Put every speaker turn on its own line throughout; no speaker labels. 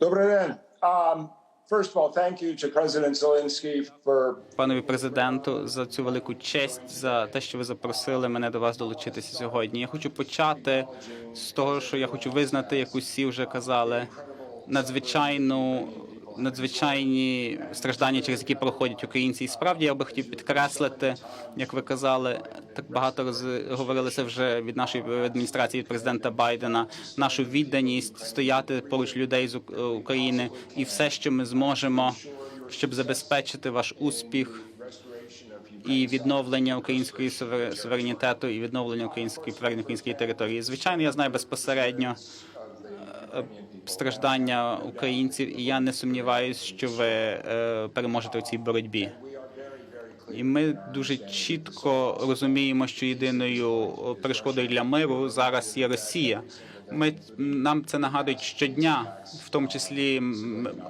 Добрий день. Um,
панові президенту за цю велику честь за те, що ви запросили мене до вас долучитися сьогодні. Я хочу почати з того, що я хочу визнати, як усі вже казали, надзвичайну. Надзвичайні страждання, через які проходять українці, і справді я би хотів підкреслити, як ви казали, так багато раз говорилося вже від нашої адміністрації від президента Байдена, нашу відданість стояти поруч людей з України і все, що ми зможемо, щоб забезпечити ваш успіх і відновлення української сувер- суверенітету і відновлення української повернення української території. Звичайно, я знаю безпосередньо е, страждання українців, і я не сумніваюся, що ви е, переможете у цій боротьбі. І ми дуже чітко розуміємо, що єдиною перешкодою для миру зараз є Росія. Ми нам це нагадують щодня, в тому числі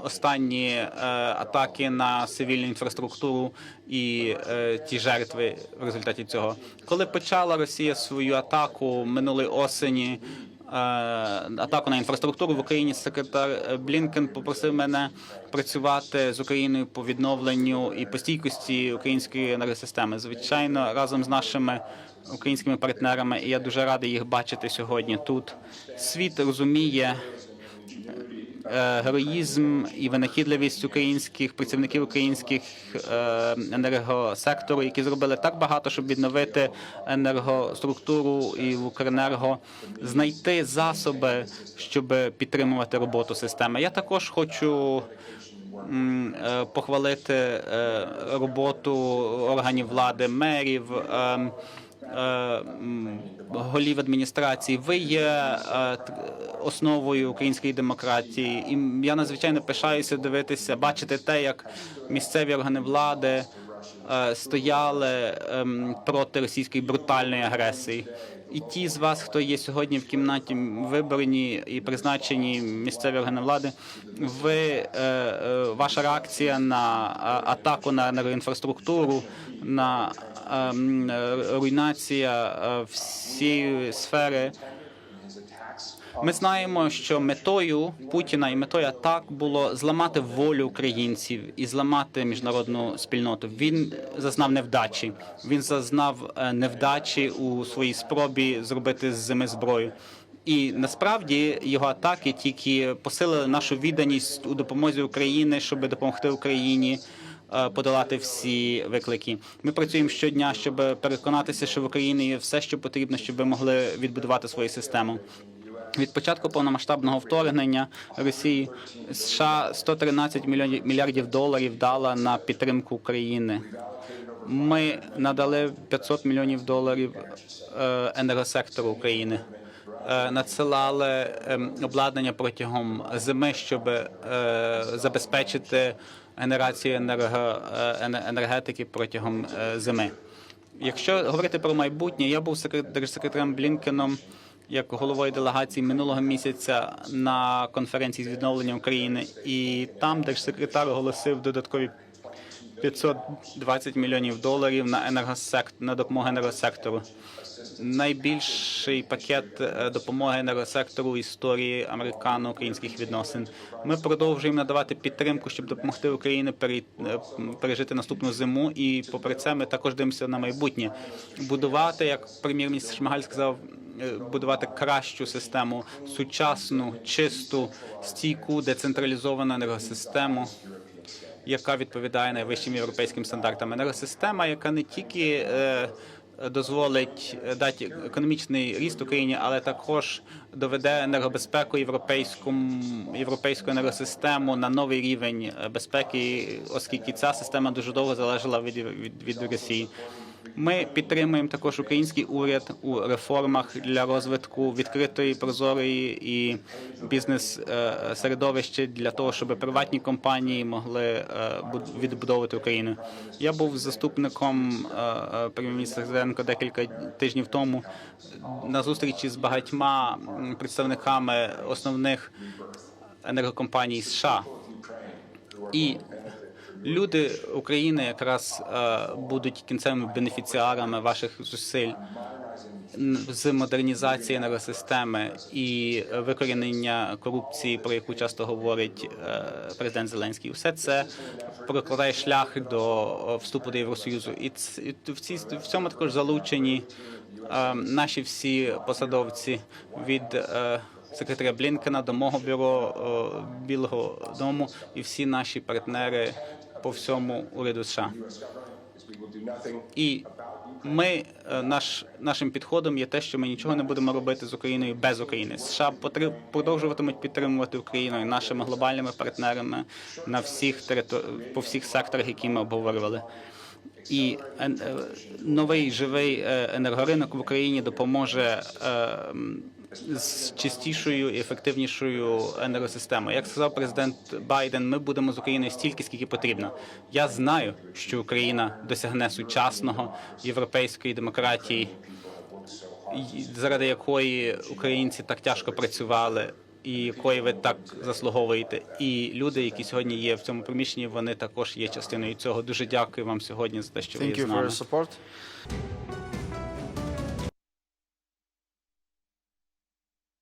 останні е, атаки на цивільну інфраструктуру і е, ті жертви в результаті цього. Коли почала Росія свою атаку минулої осені, атаку на інфраструктуру в Україні, секретар Блінкен попросив мене працювати з Україною по відновленню і по стійкості української енергосистеми. Звичайно, разом з нашими українськими партнерами, і я дуже радий їх бачити сьогодні тут. Світ розуміє е, героїзм і винахідливість українських працівників українських е, енергосектору, які зробили так багато, щоб відновити енергоструктуру і в Укренерго, знайти засоби, щоб підтримувати роботу системи. Я також хочу. е, Похвалити е, роботу органів влади, мерів, ем, е, голів адміністрації. Ви є е, основою української демократії, і я надзвичайно пишаюся дивитися, бачити те, як місцеві органи влади е, стояли ем, проти російської брутальної агресії. І ті з вас, хто є сьогодні в кімнаті вибрані і призначені місцеві органи влади, ви е, е, ваша реакція на е, атаку на енергоінфраструктуру, на е, руйнація е, всієї сфери. Ми знаємо, що метою Путіна і метою атак було зламати волю українців і зламати міжнародну спільноту. Він зазнав невдачі. Він зазнав е, невдачі у своїй спробі зробити з зими зброю. І насправді його атаки тільки посилили нашу відданість у допомозі України, щоб допомогти Україні е, подолати всі виклики. Ми працюємо щодня, щоб переконатися, що в Україні є все, що потрібно, щоб ви могли відбудувати свою систему. Від початку повномасштабного вторгнення Росії США 113 мільйонів мільярдів доларів дала на підтримку України. Ми надали 500 мільйонів доларів е, енергосектору України. Е, Надсилали ем, обладнання протягом зими, щоб е, забезпечити генерацію е, енергетики протягом зими. Якщо говорити про майбутнє, я був секрет- держсекретарем Блінкеном як головою делегації минулого місяця на конференції з відновлення України, і там держсекретар оголосив додаткові 520 мільйонів доларів на енергосект на допомогу енергосектору. Найбільший пакет е, допомоги енергосектору в історії американо-українських відносин. Ми продовжуємо надавати підтримку, щоб допомогти Україні е, пережити наступну зиму. І попри це, ми також дивимося на майбутнє. Будувати, як прем'єр-міністр Шмигаль сказав, е, будувати кращу систему, сучасну, чисту, стійку, децентралізовану енергосистему яка відповідає найвищим європейським стандартам. Енергосистема, яка не тільки е, дозволить дати економічний ріст Україні, але також доведе енергобезпеку європейському європейську енергосистему на новий рівень е, безпеки, оскільки ця система дуже довго залежала від, від, від Росії. Ми підтримуємо також український уряд у реформах для розвитку відкритої, прозорої і бізнес е, середовища для того, щоб приватні компанії могли е, відбудовувати Україну. Я був заступником е, е, прем'єр-міністра Зеленко декілька тижнів тому на зустрічі з багатьма представниками основних енергокомпаній США. І люди України якраз е, будуть кінцевими бенефіціарами ваших зусиль. з модернізації енергосистеми і викорінення корупції, про яку часто говорить е, президент Зеленський, все це прокладає шлях до е, вступу до Євросоюзу. І в цій в цьому також залучені наші всі посадовці від секретаря Блінкена до мого бюро Білого Дому і всі наші партнери по всьому уряду США. І ми е, наш нашим підходом є те, що ми нічого не будемо робити з Україною без України. США продовжуватимуть підтримувати Україну і нашими глобальними партнерами на всіх територ... по всіх секторах, які ми обговорювали. І е, е, новий живий енергоринок в Україні допоможе з чистішою і ефективнішою енергосистемою. Як сказав президент Байден, ми будемо з Україною стільки, скільки потрібно. Я знаю, що Україна досягне сучасного європейської демократії, заради якої українці так тяжко працювали. І якої ви так заслуговуєте, і люди, які сьогодні є в цьому приміщенні, вони також є частиною цього. Дуже дякую вам сьогодні за те, що ви є з нами.